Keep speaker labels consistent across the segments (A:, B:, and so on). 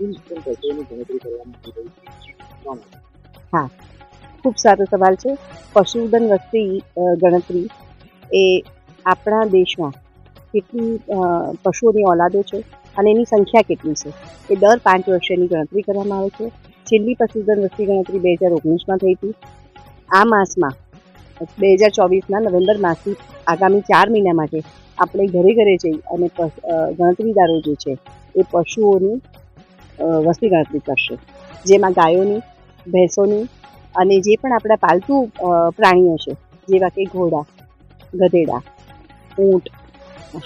A: પણ પશુઓની ગણતરી કરવામાં શા
B: ખૂબ સારો સવાલ છે. પશુધન વસ્તી ગણતરી એ આપણા દેશમાં કેટલી પશુઓની ઓલાદો છે અને એની સંખ્યા કેટલી છે? એ દર પાંચ વર્ષે ગણતરી કરવામાં આવે છે. છેલ્લી પશુધન વસ્તી ગણતરી બે હજાર ઓગણીસમાં થઈ હતી. આ માસમાં, બે હજાર ચોવીસના નવેમ્બર માસથી આગામી ચાર મહિના માટે આપણે ઘરે ઘરે જઈ અને ગણતરીદારો જે છે એ પશુઓની વસ્તી ગણતરી કરશે. જેમાં ગાયોની, ભેંસોની અને જે પણ આપણા પાલતુ પ્રાણીઓ છે, જેવા કે ઘોડા, ગધેડા, ઊંટ,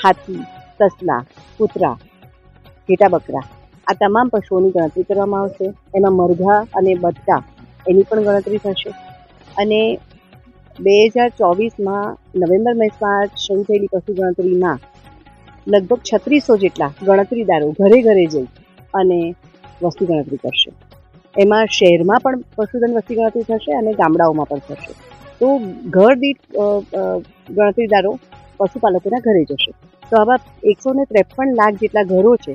B: હાથી, તસલા, કૂતરા, ઘેટા બકરા, આ તમામ પશુઓની ગણતરી કરવામાં આવશે. એમાં મરઘા અને બટકા એની પણ ગણતરી થશે. અને બે હજાર ચોવીસમાં નવેમ્બર મહિનામાં શરૂ થયેલી પશુ ગણતરીમાં લગભગ છત્રીસો જેટલા ગણતરીદારો ઘરે ઘરે જઈ અને વસ્તી ગણતરી કરશે. એમાં શહેરમાં પણ પશુધન વસ્તી ગણતરી થશે અને ગામડાઓમાં પણ થશે. તો ઘર દીઠ ગણતરીદારો પશુપાલકોના ઘરે જશે. તો આવા એકસો ને ત્રેપન લાખ જેટલા ઘરો છે,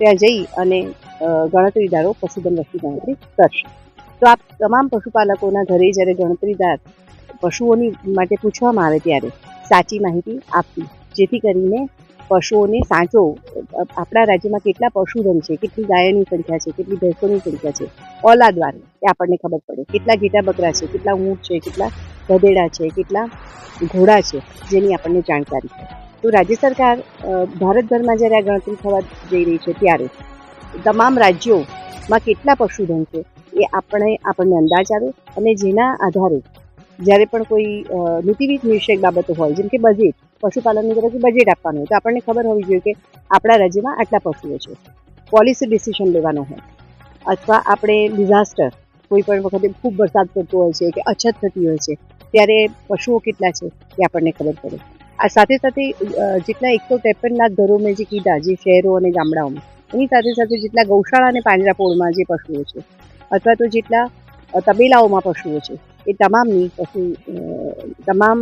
B: ત્યાં જઈ અને ગણતરીદારો પશુધન વસ્તી ગણતરી કરશે. તો આ તમામ પશુપાલકોના ઘરે જ્યારે ગણતરીદાર પશુઓની માટે પૂછવામાં આવે ત્યારે સાચી માહિતી આપવી. જેથી કરીને પશુઓને સાચો આપણા રાજ્યમાં કેટલા પશુધન છે, કેટલી ગાયોની સંખ્યા છે, કેટલી ભેંસોની સંખ્યા છે ઓલાદવાર એ આપણને ખબર પડે. કેટલા ઘેટા બકરા છે, કેટલા ઊંટ છે, કેટલા ગધેડા છે, કેટલા ઘોડા છે, જેની આપણને જાણકારી છે. તો રાજ્ય સરકાર ભારતભરમાં જ્યારે આ ગણતરી થવા જઈ રહી છે ત્યારે તમામ રાજ્યોમાં કેટલા પશુધન છે એ આપણે, આપણને અંદાજ આવે અને જેના આધારે જ્યારે પણ કોઈ અ, નીતિવિધ વિષયક બાબતો હોય જેમ કે બજેટ પશુપાલનની તરફથી બજેટ આપવાનું હોય તો આપણને ખબર હોવી જોઈએ કે આપણા રાજ્યમાં આટલા પશુઓ છે. પોલિસી ડિસિઝન લેવાનો હોય. અથવા આપણે ડિઝાસ્ટર કોઈ પણ વખતે ખૂબ વરસાદ પડતો હોય છે કે અછત થતી હોય છે ત્યારે પશુઓ કેટલા છે એ આપણને ખબર પડે. આ સાથે સાથે જેટલા એકસો ત્રેપન લાખ ઘરો મેં જે કીધા જે શહેરો અને ગામડાઓમાં એની સાથે સાથે જેટલા ગૌશાળા અને પાંજરાપોળમાં જે પશુઓ છે અથવા તો જેટલા તબેલાઓમાં પશુઓ છે એ તમામની પશુ તમામ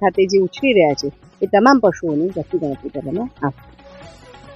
B: ખાતે જે ઉછરી રહ્યા છે, એ તમામ પશુઓની વસ્તી ગણતરી કરવામાં આવશે.